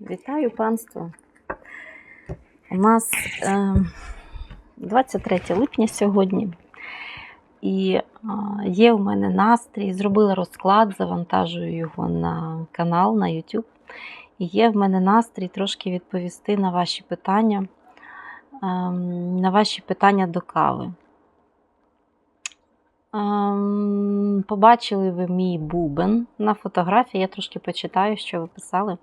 Вітаю панство. У нас е, 23 липня сьогодні, і є у мене настрій. Зробила розклад, завантажую його на канал на YouTube. І є в мене настрій трошки відповісти на ваші питання, е, на ваші питання до кави. Ем, Побачили ви мій бубен на фотографії. Я трошки почитаю, що ви писали.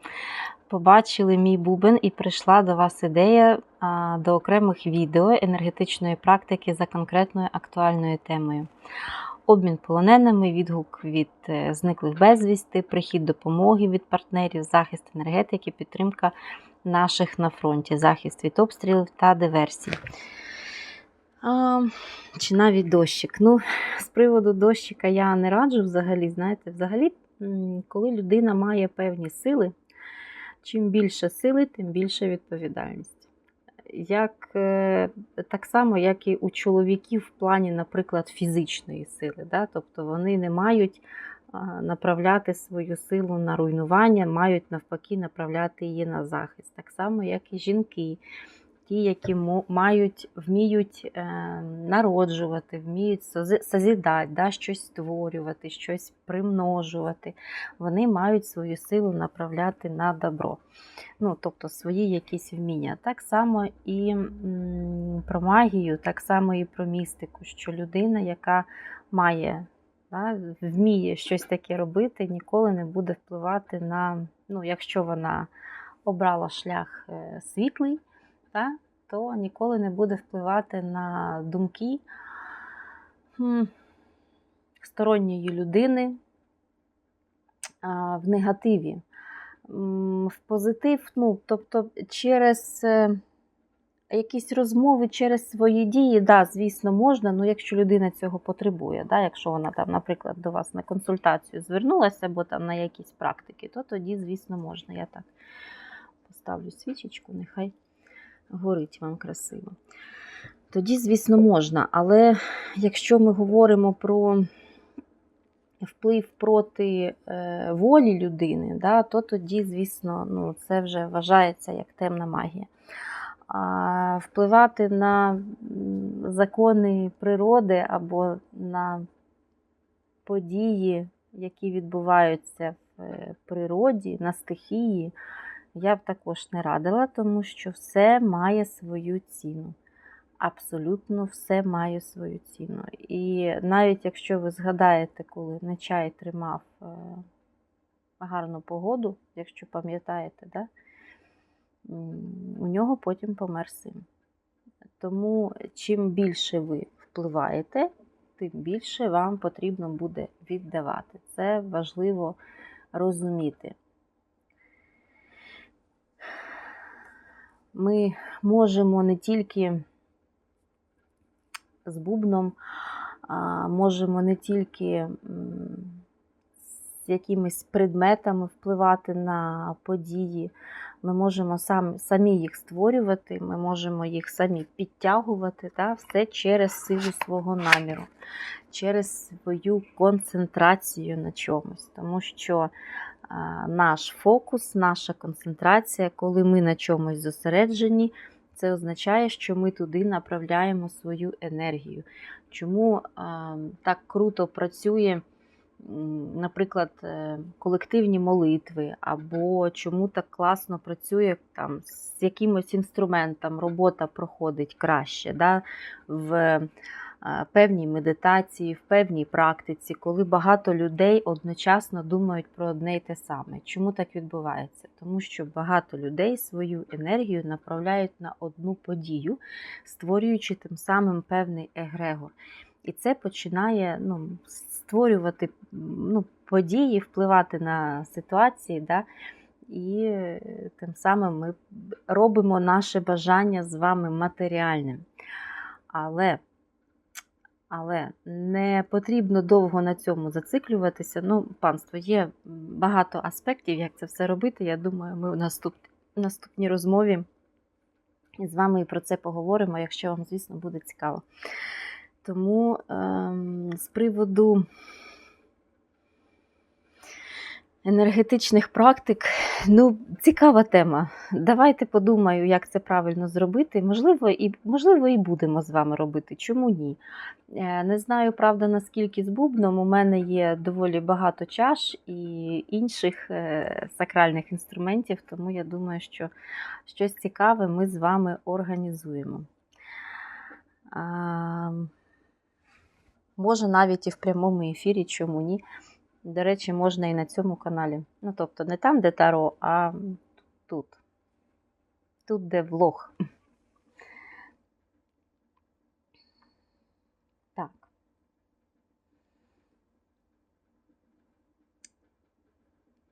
Побачили мій бубен і прийшла до вас ідея до окремих відео енергетичної практики за конкретною актуальною темою. Обмін полоненими, відгук від е, зниклих безвісти, прихід допомоги від партнерів, захист енергетики, підтримка наших на фронті, захист від обстрілів та диверсій. А, чи навіть дощик. Ну, з приводу дощика я не раджу взагалі. Знаєте, взагалі, коли людина має певні сили, чим більше сили, тим більше відповідальність. Як, е, так само, як і у чоловіків в плані, наприклад, фізичної сили. Да? Тобто вони не мають направляти свою силу на руйнування, мають навпаки направляти її на захист. Так само, як і жінки ті, які мають, вміють е, народжувати, вміють созідати, да, щось створювати, щось примножувати, вони мають свою силу направляти на добро. Ну, тобто свої якісь вміння. Так само і про магію, так само і про містику, що людина, яка має, да, вміє щось таке робити, ніколи не буде впливати на, ну, якщо вона обрала шлях е, світлий та, то ніколи не буде впливати на думки сторонньої людини в негативі. В позитив, ну, тобто через е, якісь розмови, через свої дії, да, звісно, можна, ну якщо людина цього потребує, да, якщо вона там, наприклад, до вас на консультацію звернулася або там на якісь практики, то тоді, звісно, можна. Я так поставлю свічечку, нехай горить вам красиво. Тоді, звісно, можна. Але якщо ми говоримо про вплив проти е, волі людини, да, то тоді, звісно, ну, це вже вважається як темна магія. А впливати на закони природи або на події, які відбуваються в е, природі, на стихії, я б також не радила, тому що все має свою ціну. Абсолютно все має свою ціну. І навіть якщо ви згадаєте, коли Нечай тримав е, гарну погоду, якщо пам'ятаєте, да? у нього потім помер син. Тому чим більше ви впливаєте, тим більше вам потрібно буде віддавати. Це важливо розуміти. Ми можемо не тільки з бубном, можемо не тільки з якимись предметами впливати на події. Ми можемо сам, самі їх створювати, ми можемо їх самі підтягувати, та, все через силу свого наміру, через свою концентрацію на чомусь. Тому що а, наш фокус, наша концентрація, коли ми на чомусь зосереджені, це означає, що ми туди направляємо свою енергію. Чому а, так круто працює, наприклад, е, колективні молитви, або чому так класно працює там, з якимось інструментом, робота проходить краще да, в е, певній медитації, в певній практиці, коли багато людей одночасно думають про одне й те саме. Чому так відбувається? Тому що багато людей свою енергію направляють на одну подію, створюючи тим самим певний егрегор. І це починає ну, створювати ну, події, впливати на ситуації. Да? І е, тим самим ми робимо наше бажання з вами матеріальним. Але але не потрібно довго на цьому зациклюватися. Ну, панство, є багато аспектів, як це все робити. Я думаю, ми в наступ... наступній розмові з вами і про це поговоримо, якщо вам, звісно, буде цікаво. Тому ем, з приводу енергетичних практик. Ну, цікава тема. Давайте подумаю, як це правильно зробити. Можливо, і можливо, і будемо з вами робити. Чому ні? Е, Не знаю, правда, наскільки з бубном. У мене є доволі багато чаш і інших е, сакральних інструментів, тому я думаю, що щось цікаве ми з вами організуємо. Може, навіть і в прямому ефірі, чому ні. До речі, можна і на цьому каналі. Ну, тобто, не там, де Таро, а тут. Тут, де влог. Так.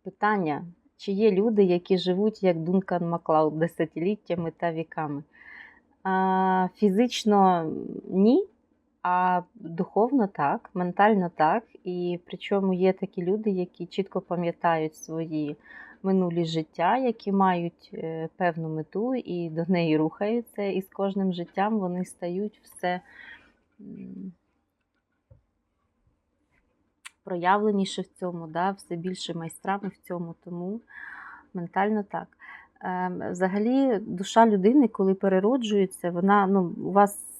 Питання: чи є люди, які живуть як Дункан Маклауд десятиліттями та віками? А, Фізично ні, а духовно так, ментально так. І причому є такі люди, які чітко пам'ятають свої минулі життя, які мають е, певну мету і до неї рухаються. І з кожним життям вони стають все проявленіше в цьому, да, все більше майстрами в цьому, тому ментально так. Ем, Взагалі, душа людини, коли перероджується, вона ну, у вас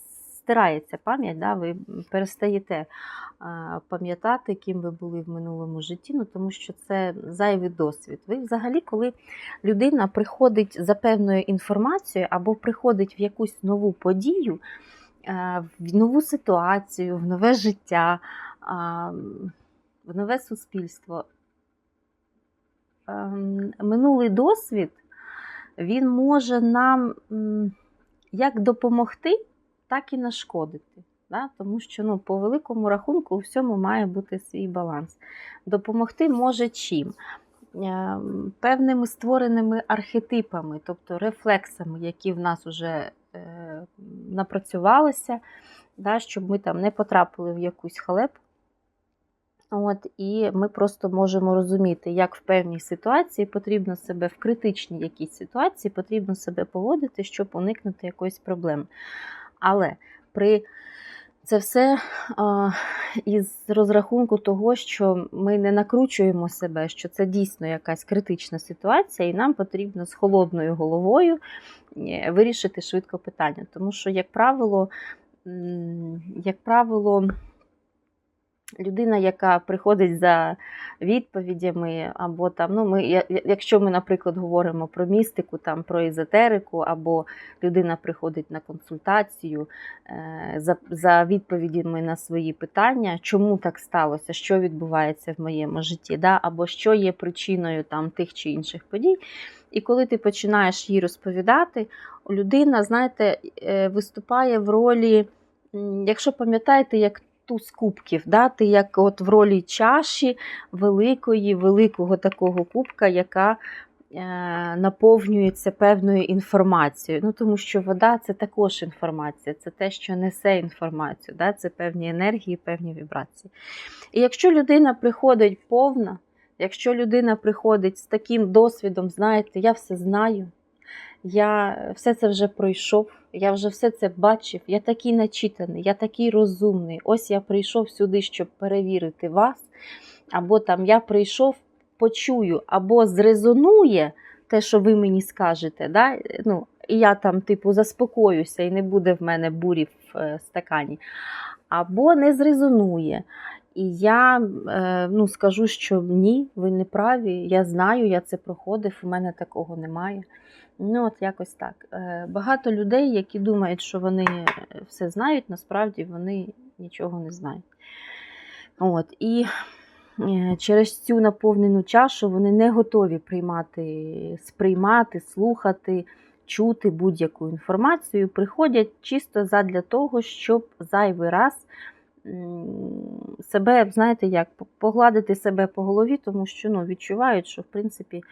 стирається пам'ять, да, ви перестаєте пам'ятати, ким ви були в минулому житті, ну, тому що це зайвий досвід. Ви взагалі, коли людина приходить за певною інформацією або приходить в якусь нову подію, е, в нову ситуацію, в нове життя, в нове суспільство. Ем, Минулий досвід він може нам як допомогти, так і нашкодити. Да? Тому що ну, по великому рахунку у всьому має бути свій баланс. Допомогти може чим? Е, Певними створеними архетипами, тобто рефлексами, які в нас вже е, напрацювалися, да, щоб ми там не потрапили в якусь халепу. От, І ми просто можемо розуміти, як в певній ситуації потрібно себе в критичній якійсь ситуації потрібно себе поводити, щоб уникнути якоїсь проблеми. Але при це все а, із розрахунку того, що ми не накручуємо себе, що це дійсно якась критична ситуація, і нам потрібно з холодною головою е, вирішити швидко питання. Тому що, як правило, як правило, людина, яка приходить за відповідями, або там, ну, ми, якщо ми, наприклад, говоримо про містику, там, про езотерику, або людина приходить на консультацію е, за, за відповідями на свої питання, чому так сталося, що відбувається в моєму житті, да, або що є причиною там, тих чи інших подій. І коли ти починаєш їй розповідати, людина, знаєте, е, виступає в ролі, якщо пам'ятаєте, як туз кубків, да? ти як от в ролі чаші великої, великого такого кубка, яка е, наповнюється певною інформацією. Ну, Тому що вода це також інформація, це те, що несе інформацію, да? це певні енергії, певні вібрації. І якщо людина приходить повна, якщо людина приходить з таким досвідом, знаєте, я все знаю. Я все це вже пройшов, я вже все це бачив. Я такий начитаний, я такий розумний. Ось я прийшов сюди, щоб перевірити вас. Або там я прийшов, почую, або зрезонує те, що ви мені скажете. Да? Ну, і я там, типу, заспокоюся, і не буде в мене бурі в е, стакані. Або не зрезонує. І я е, ну, скажу, що ні, ви не праві. Я знаю, я це проходив, у мене такого немає. Ну, от якось так. Е, Багато людей, які думають, що вони все знають, насправді вони нічого не знають. От, І е, через цю наповнену чашу вони не готові приймати, сприймати, слухати, чути будь-яку інформацію. Приходять чисто задля того, щоб зайвий раз себе, знаєте, як, погладити себе по голові, тому що ну, відчувають, що в принципі.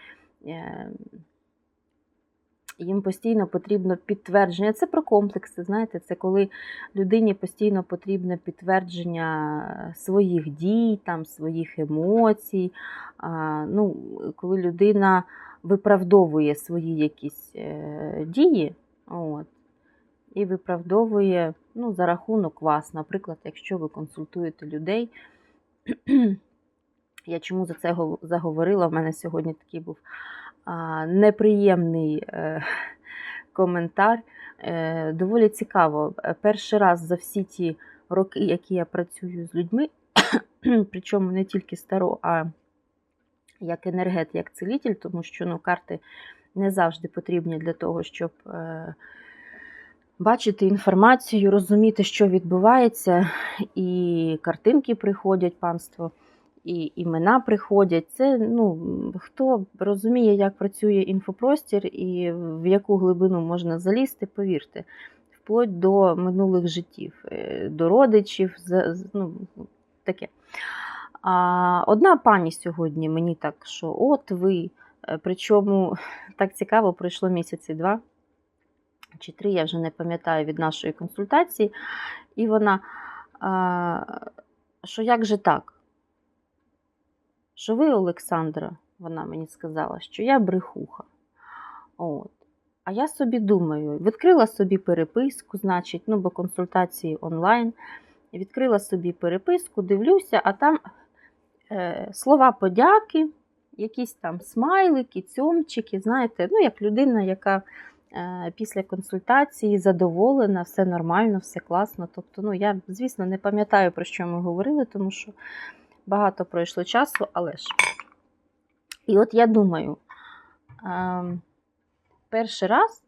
Е, їм постійно потрібно підтвердження. Це про комплекси, знаєте, це коли людині постійно потрібне підтвердження своїх дій, там, своїх емоцій. Ну, Коли людина виправдовує свої якісь е, дії, от, і виправдовує ну, за рахунок вас, наприклад, якщо ви консультуєте людей. Я чому за це заговорила? У мене сьогодні такий був неприємний е, коментар. Е, доволі цікаво. Е, Перший раз за всі ті роки, які я працюю з людьми, причому не тільки старо, а як енергет, як цілитель, тому що ну, карти не завжди потрібні для того, щоб бачити інформацію, розуміти, що відбувається, і картинки приходять, панство, і імена приходять. Це ну, хто розуміє, як працює інфопростір і в яку глибину можна залізти, повірте, вплоть до минулих життів, е, до родичів, ну, таке. А одна пані сьогодні мені так, що от ви, Е, причому так цікаво, пройшло місяці два чи три, я вже не пам'ятаю від нашої консультації, і вона, що як же так? Що ви, Олександра, вона мені сказала, що я брехуха. От. А я собі думаю, відкрила собі переписку, значить, ну, бо консультації онлайн. Відкрила собі переписку, дивлюся, а там е, слова подяки, якісь там смайлики, цьомчики, знаєте, ну, як людина, яка е, після консультації задоволена, все нормально, все класно. Тобто, ну, я, звісно, не пам'ятаю, про що ми говорили, тому що багато пройшло часу, але ж. І от я думаю, е, перший раз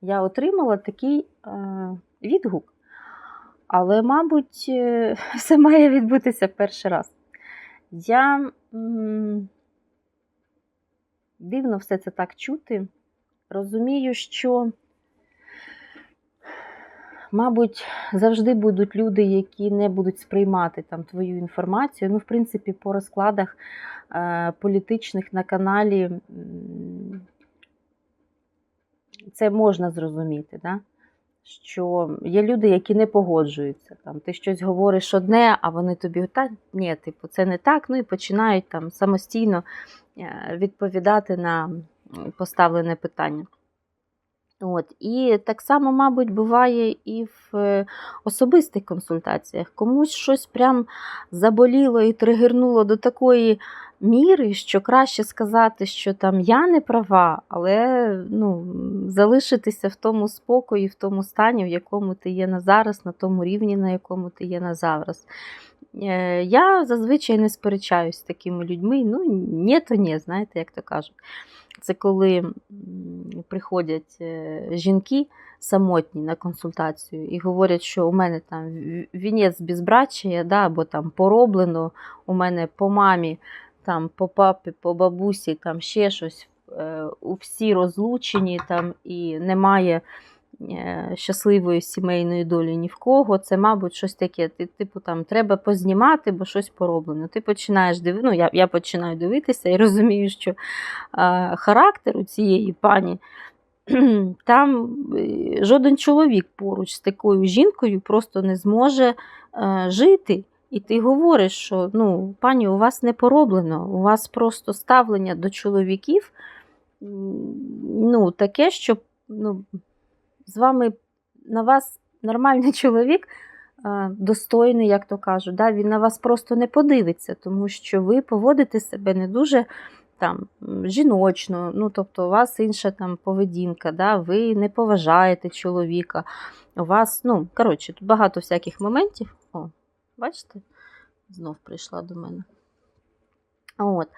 я отримала такий е, відгук. Але, мабуть, е, все має відбутися перший раз. Я дивно все це так чути. Розумію, що, мабуть, завжди будуть люди, які не будуть сприймати там твою інформацію. Ну, в принципі, по розкладах е, політичних на каналі це можна зрозуміти. Да? що є люди, які не погоджуються. Там, Ти щось говориш одне, а вони тобі та ні, типу, це не так. Ну і починають там самостійно е, відповідати на поставлене питання. От. І так само, мабуть, буває і в е, особистих консультаціях. Комусь щось прям заболіло і тригернуло до такої міри, що краще сказати, що там я не права, але ну, залишитися в тому спокої, в тому стані, в якому ти є на зараз, на тому рівні, на якому ти є на зараз. Е, Я зазвичай не сперечаюсь з такими людьми. Ну, ні, то ні, знаєте, як то кажуть. Це коли приходять е, жінки самотні на консультацію і говорять, що у мене там вінець безбрачія, да, або там пороблено, у мене по мамі, там, по папі, по бабусі, там ще щось. е, У всі розлучені там і немає щасливої сімейної долі ні в кого. Це, мабуть, щось таке. Ти, типу, там треба познімати, бо щось пороблено. Ти починаєш дивитися, ну, я, я починаю дивитися і розумію, що е, характер у цієї пані. Там е, жоден чоловік поруч з такою жінкою просто не зможе е, жити. І ти говориш, що ну, пані, у вас не пороблено, у вас просто ставлення до чоловіків ну, таке, що ну, з вами на вас нормальний чоловік, достойний, як то кажуть, да, він на вас просто не подивиться, тому що ви поводите себе не дуже там, жіночно, ну, тобто у вас інша там поведінка, да, ви не поважаєте чоловіка, у вас, ну, коротше, тут багато всяких моментів. О, бачите? Знов прийшла до мене. От.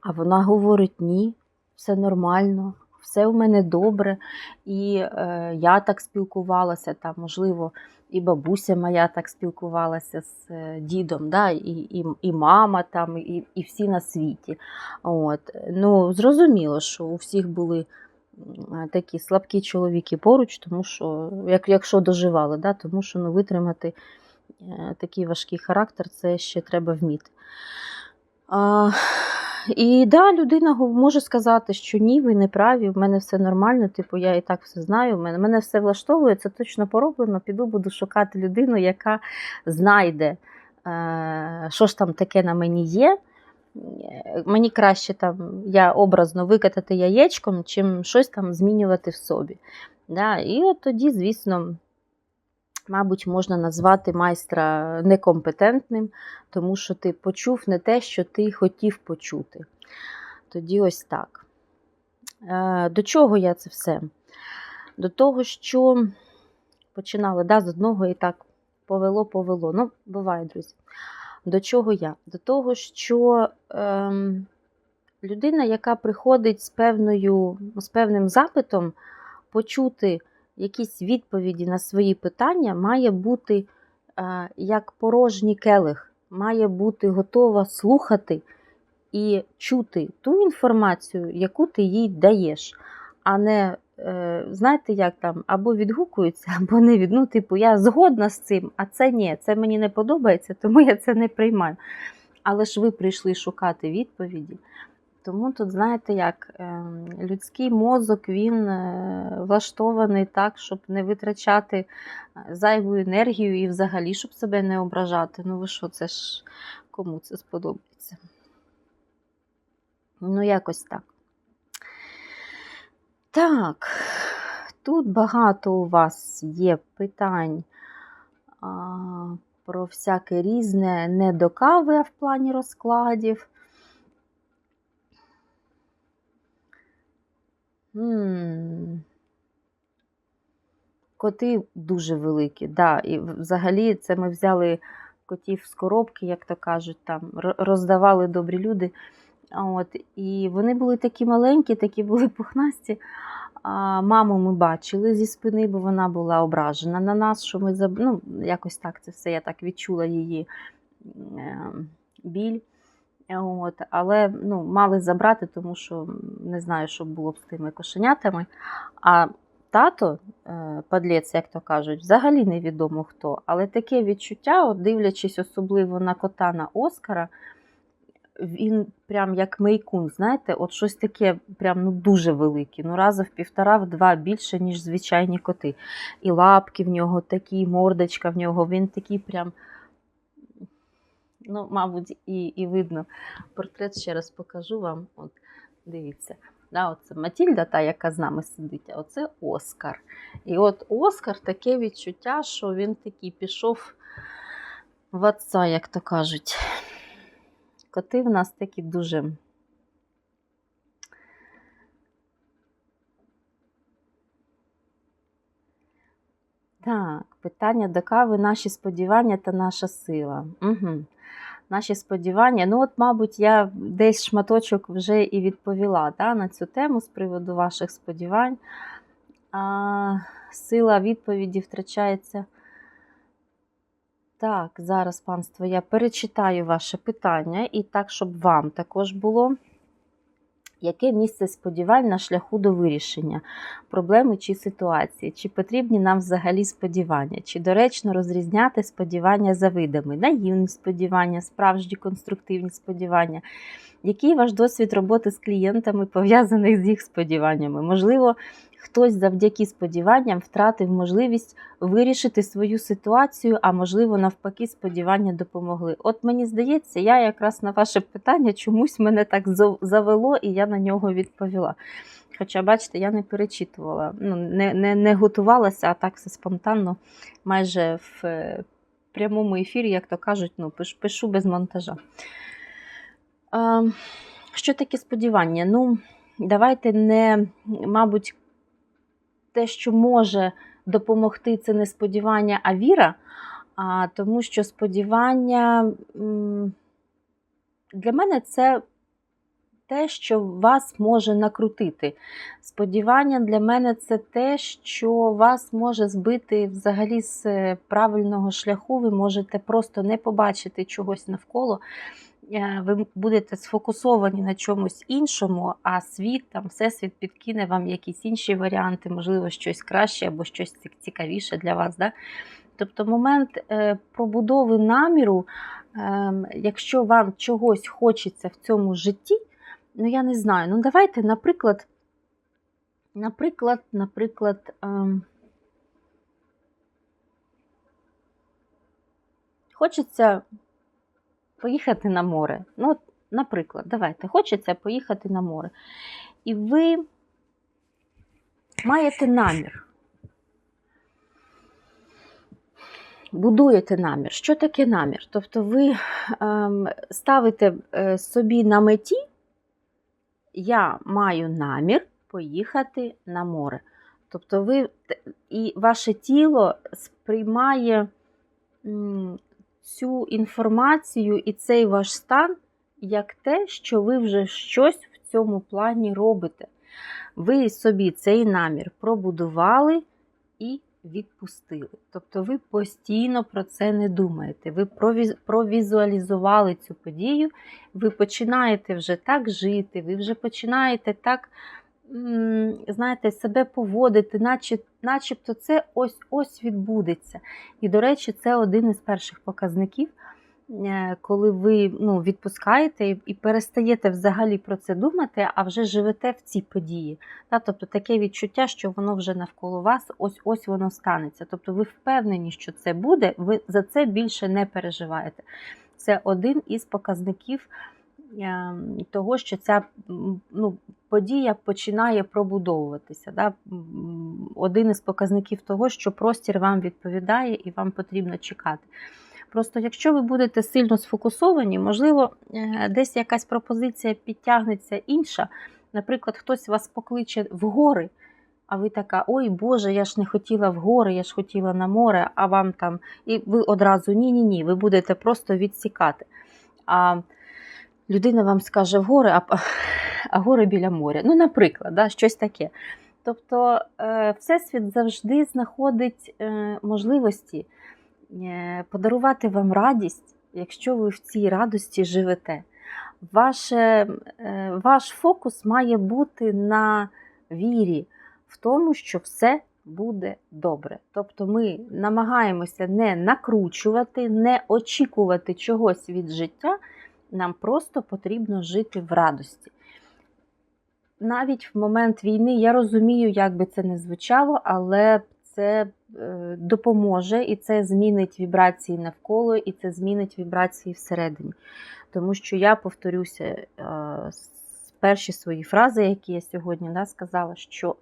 А вона говорить: ні, все нормально, все у мене добре. І е, я так спілкувалася, там, можливо, і бабуся моя так спілкувалася з е, дідом, да, і, і, і мама, там, і, і всі на світі. От. Ну, зрозуміло, що у всіх були такі слабкі чоловіки поруч, тому що, як, якщо доживали, да, тому що ну, витримати е, такий важкий характер, це ще треба вміти. А, і да, людина може сказати, що ні, ви не праві, в мене все нормально, типу, я і так все знаю, в мене, мене все влаштовує, це точно пороблено. Піду, буду шукати людину, яка знайде, е, що ж там таке на мені є. Мені краще там, я образно викатати яєчком, чим щось там змінювати в собі. Да? І от тоді, звісно, мабуть, можна назвати майстра некомпетентним, тому що ти почув не те, що ти хотів почути. Тоді ось так. Е, До чого я це все? До того, що починали да, з одного і так повело, повело. Ну, буває, друзі. До чого я? До того, що ем, людина, яка приходить з, певною, з певним запитом, почути якісь відповіді на свої питання, має бути е, як порожній келих, має бути готова слухати і чути ту інформацію, яку ти їй даєш, а не, е, знаєте, як там, або відгукуються, або не від. Ну, типу, я згодна з цим, а це ні, це мені не подобається, тому я це не приймаю. Але ж ви прийшли шукати відповіді. Тому тут, знаєте, як е, людський мозок він е, влаштований так, щоб не витрачати е, зайву енергію і взагалі, щоб себе не ображати. Ну ви що, це ж кому це сподобається? Ну, якось так. Так, тут багато у вас є питань а, про всяке різне, не до кави, а в плані розкладів. Коти дуже великі, да, і взагалі це ми взяли котів з коробки, як то кажуть, там роздавали добрі люди. От, і вони були такі маленькі, такі були пухнасті. А, маму ми бачили зі спини, бо вона була ображена на нас, що ми заб... ну, якось так це все, я так відчула її е, біль. От, але ну, мали забрати, тому що не знаю, що було б з тими кошенятами. А тато, е, падлець, як то кажуть, взагалі невідомо хто. Але таке відчуття, от дивлячись особливо на кота на Оскара, він прям як мейкун, знаєте, от щось таке прям ну, дуже велике. Ну, раза в півтора, в два більше, ніж звичайні коти. І лапки в нього такі, і мордочка в нього, він такий прям. Ну, мабуть, і, і видно. Портрет ще раз покажу вам. От, дивіться. Да, оце Матільда, та, яка з нами сидить, а оце Оскар. І от Оскар таке відчуття, що він такий пішов в отца, як то кажуть. Коти в нас такі дуже. Так, питання до кави, наші сподівання та наша сила. Угу. Наші сподівання. Ну, от, мабуть, я десь шматочок вже і відповіла да, на цю тему з приводу ваших сподівань. А, Сила відповіді втрачається. Так, зараз, панство, я перечитаю ваше питання, і так, щоб вам також було. Яке місце сподівань на шляху до вирішення проблеми чи ситуації? Чи потрібні нам взагалі сподівання? Чи доречно розрізняти сподівання за видами? Наївні сподівання, справжні конструктивні сподівання? Який ваш досвід роботи з клієнтами пов'язаних з їх сподіваннями? Можливо, хтось завдяки сподіванням втратив можливість вирішити свою ситуацію, а можливо, навпаки, сподівання допомогли. От мені здається, я якраз на ваше питання чомусь мене так завело, і я на нього відповіла. Хоча, бачите, я не перечитувала, ну, не не, не готувалася, а так все спонтанно, майже в е, прямому ефірі, як то кажуть, ну, пишу, без монтажа. А, що таке сподівання? Ну, давайте не, мабуть, те, що може допомогти, це не сподівання, а віра, а, тому що сподівання для мене це те, що вас може накрутити. Сподівання для мене це те, що вас може збити взагалі з е, правильного шляху. Ви можете просто не побачити чогось навколо. Е, ви будете сфокусовані на чомусь іншому, а світ, там, всесвіт підкине вам якісь інші варіанти, можливо, щось краще або щось цікавіше для вас. Да? Тобто момент е, пробудови наміру, ем, якщо вам чогось хочеться в цьому житті, ну я не знаю, ну давайте, наприклад, наприклад, наприклад, ем, хочеться поїхати на море. Ну, наприклад, давайте, хочеться поїхати на море. І ви маєте намір. будуєте намір. Що таке намір? Тобто ви ем, ставите е, собі на меті, я маю намір поїхати на море. Тобто ви і ваше тіло сприймає цю інформацію і цей ваш стан як те, що ви вже щось в цьому плані робите. Ви собі цей намір пробудували і відпустили. Тобто ви постійно про це не думаєте. Ви провізуалізували цю подію, ви починаєте вже так жити, ви вже починаєте так, знаєте, себе поводити, наче, начебто це ось ось відбудеться. І, до речі, це один із перших показників. Е, коли ви ну, відпускаєте і перестаєте взагалі про це думати, а вже живете в цій події. Тобто таке відчуття, що воно вже навколо вас, ось ось воно станеться. Тобто ви впевнені, що це буде, ви за це більше не переживаєте. Це один із показників того, що ця ну, подія починає пробудовуватися. Да? Один із показників того, що простір вам відповідає і вам потрібно чекати. Просто якщо ви будете сильно сфокусовані, можливо, е, десь якась пропозиція підтягнеться інша. Наприклад, хтось вас покличе в гори, а ви така, ой Боже, я ж не хотіла в гори, я ж хотіла на море, а вам там. І ви одразу ні-ні ні, ви будете просто відсікати. А людина вам скаже в гори, а а гори біля моря. Ну, наприклад, да, щось таке. Тобто, е, Всесвіт завжди знаходить е, можливості. Е, подарувати вам радість, якщо ви в цій радості живете. Ваше, Ваш фокус має бути на вірі в тому, що все буде добре. Тобто ми намагаємося не накручувати, не очікувати чогось від життя, нам просто потрібно жити в радості. Навіть в момент війни я розумію, як би це не звучало, але це е, допоможе і це змінить вібрації навколо, і це змінить вібрації всередині. Тому що я повторюся е, перші свої фрази, які я сьогодні да, сказала, що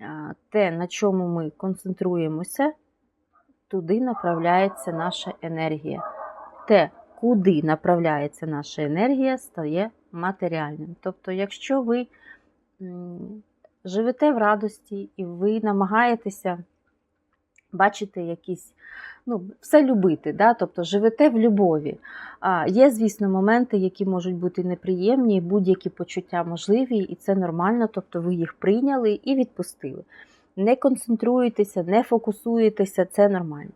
е, те, на чому ми концентруємося, туди направляється наша енергія. Те, куди направляється наша енергія, стає матеріальним. Тобто, якщо ви живете в радості, і ви намагаєтеся бачити якісь, ну, все любити, да? тобто живете в любові. А, Є, звісно, моменти, які можуть бути неприємні, будь-які почуття можливі, і це нормально, тобто ви їх прийняли і відпустили. Не концентруєтеся, не фокусуєтеся, це нормально.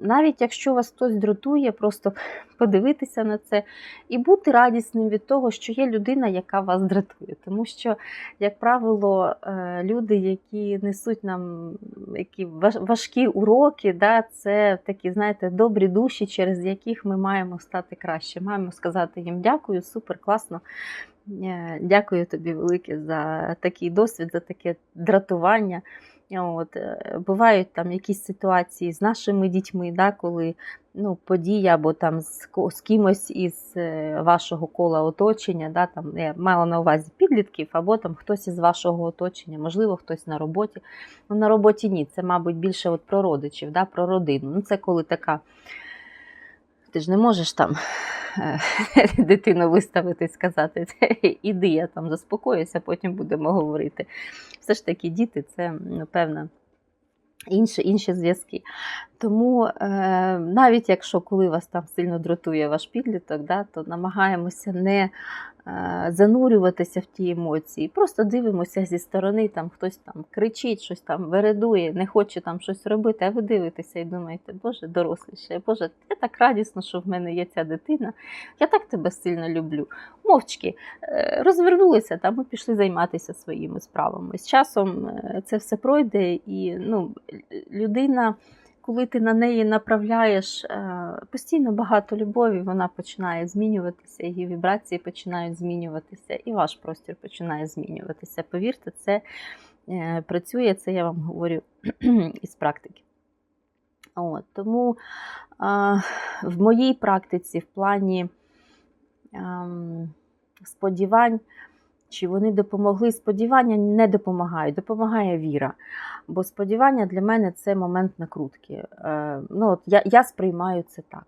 Навіть якщо вас хтось дратує, просто подивитися на це і бути радісним від того, що є людина, яка вас дратує. Тому що, як правило, е, люди, які несуть нам які важкі уроки, да, це такі, знаєте, добрі душі, через яких ми маємо стати краще. Маємо сказати їм дякую, супер, класно. Е, дякую тобі велике за такий досвід, за таке дратування. От, е, Бувають там якісь ситуації з нашими дітьми, да, коли ну, подія або там з, з кимось із е, вашого кола оточення, да, там, я мала на увазі підлітків, або там хтось із вашого оточення, можливо, хтось на роботі. Ну, На роботі ні, це, мабуть, більше от про родичів, да, про родину. Ну, Це коли така. Ти ж не можеш там е, дитину виставити і сказати, іди, я там заспокоюся, потім будемо говорити. Все ж таки, діти це, напевно, інші інші зв'язки. Тому е, навіть якщо коли вас там сильно дратує ваш підліток, да, то намагаємося не Е, занурюватися в ті емоції. Просто дивимося зі сторони, там хтось там кричить, щось там вередує, не хоче там щось робити, а ви дивитеся і думаєте, Боже, доросліше, Боже, я так радісно, що в мене є ця дитина. Я так тебе сильно люблю. Мовчки е, розвернулися там і пішли займатися своїми справами. З часом е, це все пройде, і ну, людина коли ти на неї направляєш е, постійно багато любові, вона починає змінюватися, її вібрації починають змінюватися, і ваш простір починає змінюватися. Повірте, це е, працює, це я вам говорю із практики. От, Тому в моїй практиці, в плані ем, сподівань, Чи вони допомогли? Сподівання не допомагають, допомагає віра. Бо сподівання для мене це момент накрутки. Е, ну, от я, я сприймаю це так.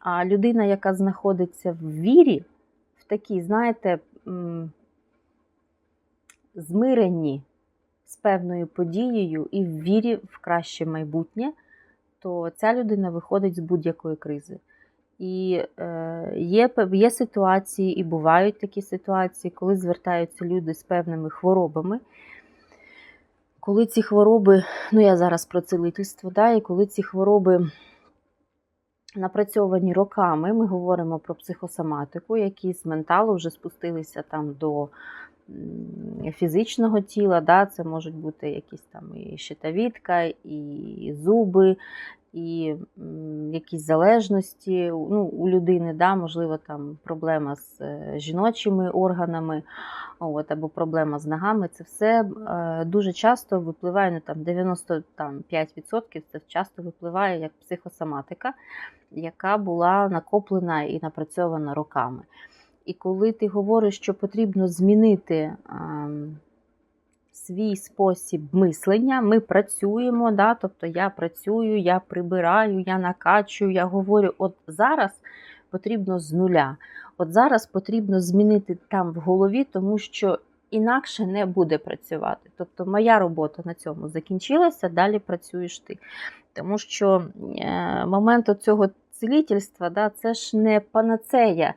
А людина, яка знаходиться в вірі, в такій, знаєте, змиренні з певною подією і в вірі в краще майбутнє, то ця людина виходить з будь-якої кризи. І е, є, є ситуації, і бувають такі ситуації, коли звертаються люди з певними хворобами. Коли ці хвороби, ну я зараз про целительство, да, і коли ці хвороби напрацьовані роками, ми говоримо про психосоматику, які з менталу вже спустилися там до фізичного тіла, да, це можуть бути якісь там і щитовідка, і зуби, і якісь залежності ну, у людини, да, можливо, там проблема з е, жіночими органами, от, або проблема з ногами. Це все е, дуже часто випливає, ну, там 95% це часто випливає як психосоматика, яка була накоплена і напрацьована роками. І коли ти говориш, що потрібно змінити ем, свій спосіб мислення, ми працюємо, да, тобто я працюю, я прибираю, я накачую, я говорю, от зараз потрібно з нуля. От зараз потрібно змінити там в голові, тому що інакше не буде працювати. Тобто моя робота на цьому закінчилася, далі працюєш ти. Тому що е, момент цього цілительства, да, це ж не панацея.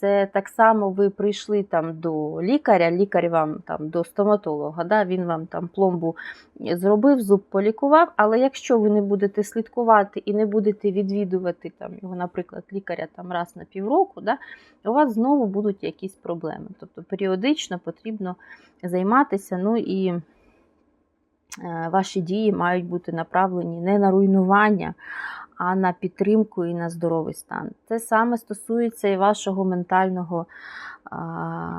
Це так само ви прийшли там до лікаря, лікар вам там до стоматолога, да, він вам там пломбу зробив, зуб полікував. Але якщо ви не будете слідкувати і не будете відвідувати там його, наприклад, лікаря там раз на півроку, да, у вас знову будуть якісь проблеми. Тобто періодично потрібно займатися. ну і е, Ваші дії мають бути направлені не на руйнування, а на підтримку і на здоровий стан. Це саме стосується і вашого ментального,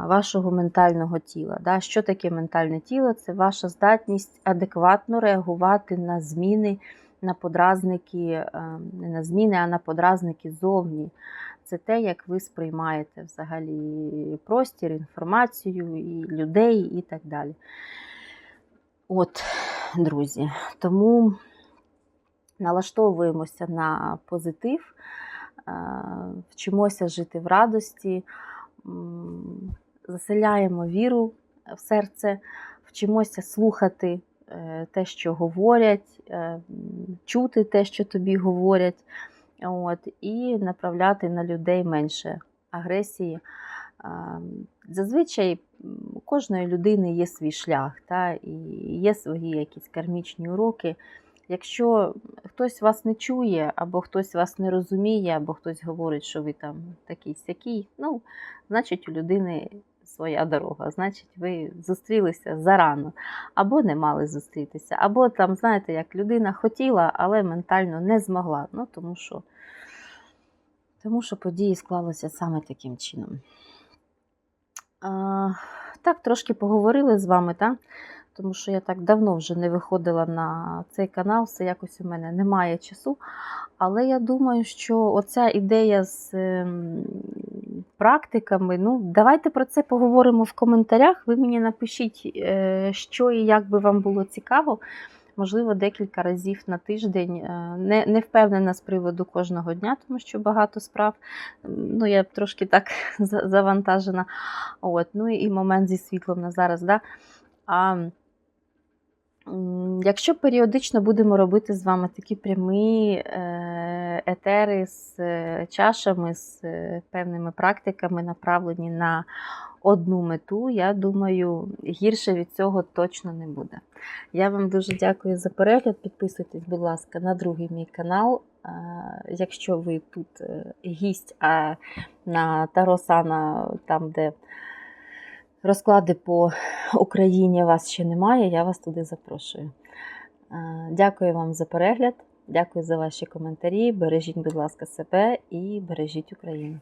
вашого ментального тіла. Що таке ментальне тіло? Це ваша здатність адекватно реагувати на зміни, на подразники, не на зміни, а на подразники зовні. Це те, як ви сприймаєте взагалі простір, інформацію, і людей і так далі. От, друзі, тому налаштовуємося на позитив, е, вчимося жити в радості, заселяємо віру в серце, вчимося слухати е, те, що говорять, е, чути те, що тобі говорять, от, і направляти на людей менше агресії. Зазвичай у кожної людини є свій шлях, та, і є свої якісь кармічні уроки. Якщо хтось вас не чує, або хтось вас не розуміє, або хтось говорить, що ви там такий сякий, ну, значить, у людини своя дорога, значить, ви зустрілися зарано, або не мали зустрітися, або там, знаєте, як людина хотіла, але ментально не змогла. Ну, тому що, тому що події склалися саме таким чином. А, так, трошки поговорили з вами, так? Тому що я так давно вже не виходила на цей канал, все якось у мене немає часу. Але я думаю, що оця ідея з ем, практиками, ну, давайте про це поговоримо в коментарях. Ви мені напишіть, е, що і як би вам було цікаво. Можливо, декілька разів на тиждень. Е, Не, не впевнена з приводу кожного дня, тому що багато справ. Ну, я трошки так завантажена. От, ну і момент зі світлом на зараз. Да? А якщо періодично будемо робити з вами такі прямі е, етери з е, чашами, з е, певними практиками, направлені на одну мету, я думаю, гірше від цього точно не буде. Я вам дуже дякую за перегляд. Підписуйтесь, будь ласка, на другий мій канал. Якщо ви тут гість, а на Таросана, там, де розклади по Україні вас ще немає, я вас туди запрошую. Е, Дякую вам за перегляд, дякую за ваші коментарі. Бережіть, будь ласка, себе і бережіть Україну.